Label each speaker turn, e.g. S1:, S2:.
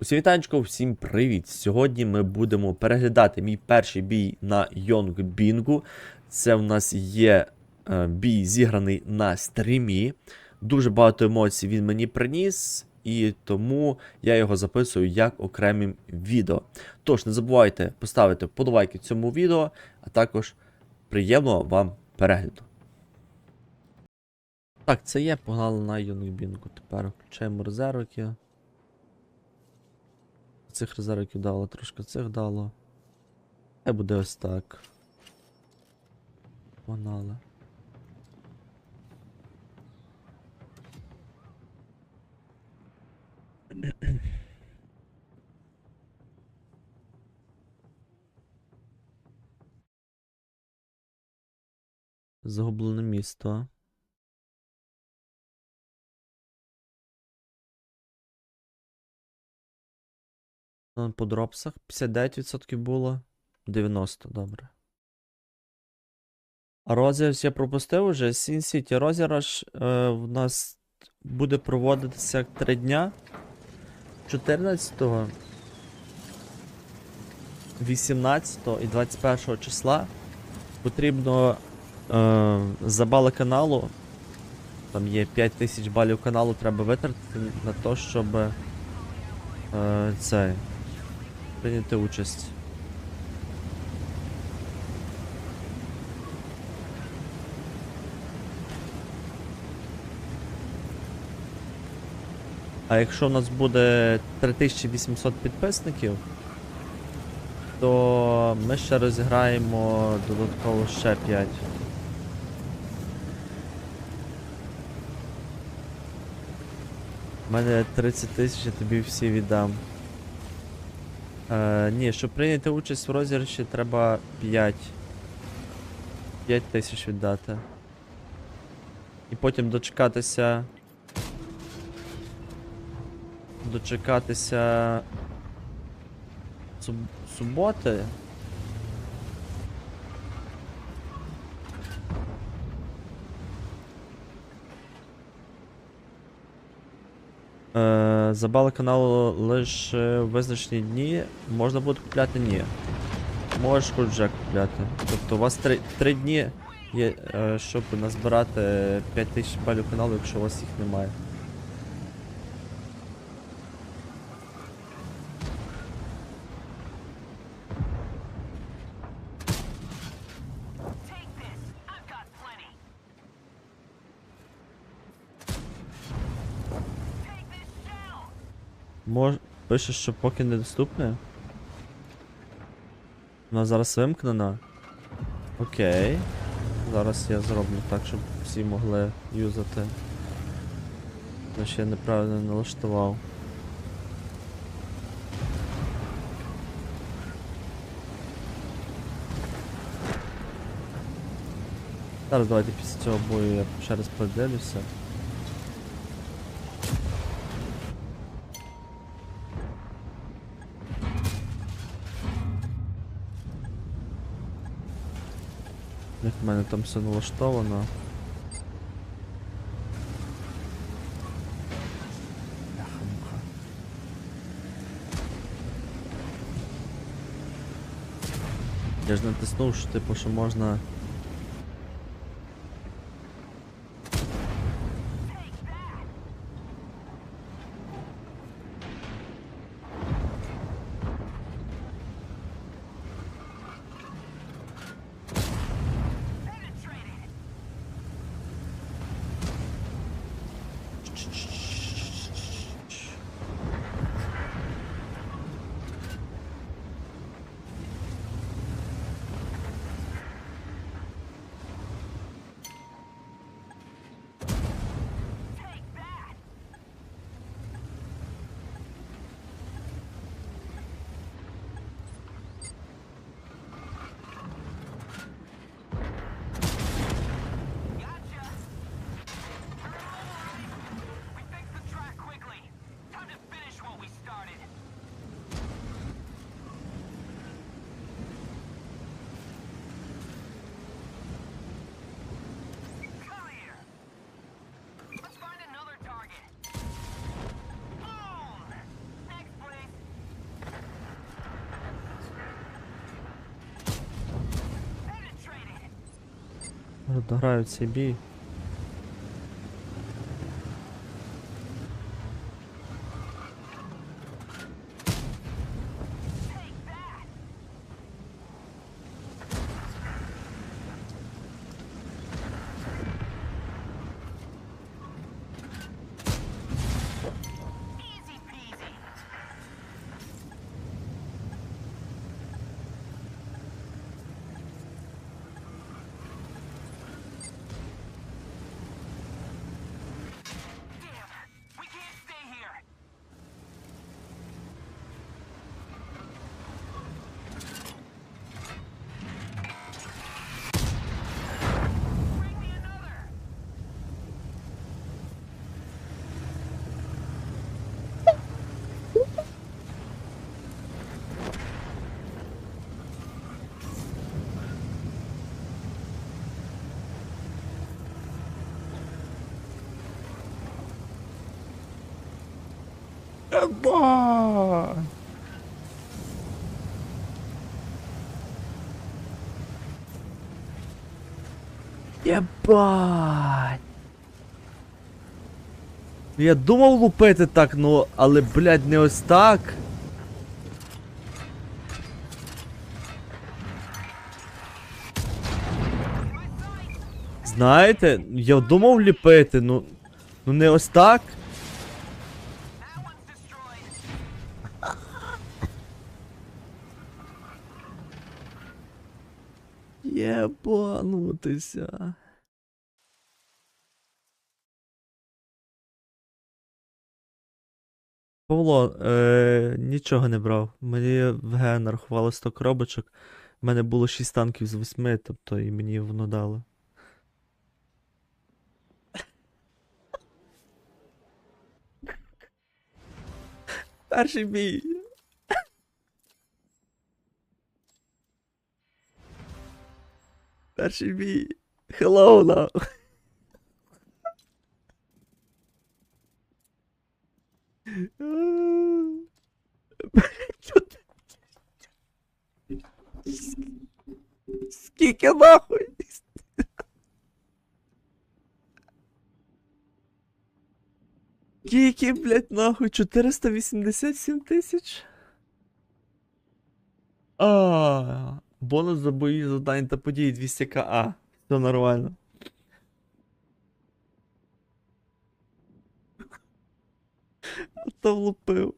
S1: Усім вітанечко, всім привіт! Сьогодні ми будемо переглядати мій перший бій на Йонг Бінгу. Це в нас є е, бій зіграний на стрімі. Дуже багато емоцій він мені приніс, і тому я його записую як окремим відео. Тож не забувайте поставити вподобайки цьому відео, а також приємного вам перегляду. Так, це є, погнали на Йонг Бінгу. Тепер включаємо резервики. Цих резервиків дало, трошки цих дало. Хай буде ось так. Погнали. Загублене місто. По дропсах 59% було. 90, добре. А розіграш я пропустив уже. Sin City розіграш е, в нас буде проводитися 3 дня. 14, 18 і 21 числа потрібно е, за бали каналу. Там є 5000 балів каналу, треба витратити на те, щоб е, цей прийняти участь. А якщо у нас буде 3800 підписників, то ми ще розіграємо додатково ще 5. У мене 30 тисяч, я тобі всі віддам. Е, ні, щоб прийняти участь в розіграші, треба 5. 5 тисяч віддати. І потім дочекатися. Дочекатися. Суб... Суботи. Е, за бали каналу лише визначені дні можна буде купляти ні. Можеш хоч вже купляти. Тобто у вас 3, 3 дні є, е, щоб назбирати 5000 балів каналу, якщо у вас їх немає. Мож... Пише, що поки недоступне. Вона зараз вимкнена. Окей. Зараз я зроблю так, щоб всі могли юзати. Я неправильно налаштував. Зараз давайте після цього бою я ще раз подивлюся. Як в мене там все налаштовано. Я ж натиснув, що типу, що можна. Дограю цей бій. Еба! Єбать! Я думав лупити так, ну, але, блядь, не ось так. Знаєте, я думав ліпити, ну. Ну не ось так. Єбанутися. Павло, е, нічого не брав. Мені в ген нарахувало 100 коробочок. У мене було 6 танків з 8, тобто і мені воно дало. Перший бій. Перший бій. Hello now. Скільки нахуй? Скільки, блядь, нахуй? 487 тисяч? А, бонус за бої завдань та події 200к. А, все нормально. Та влупив.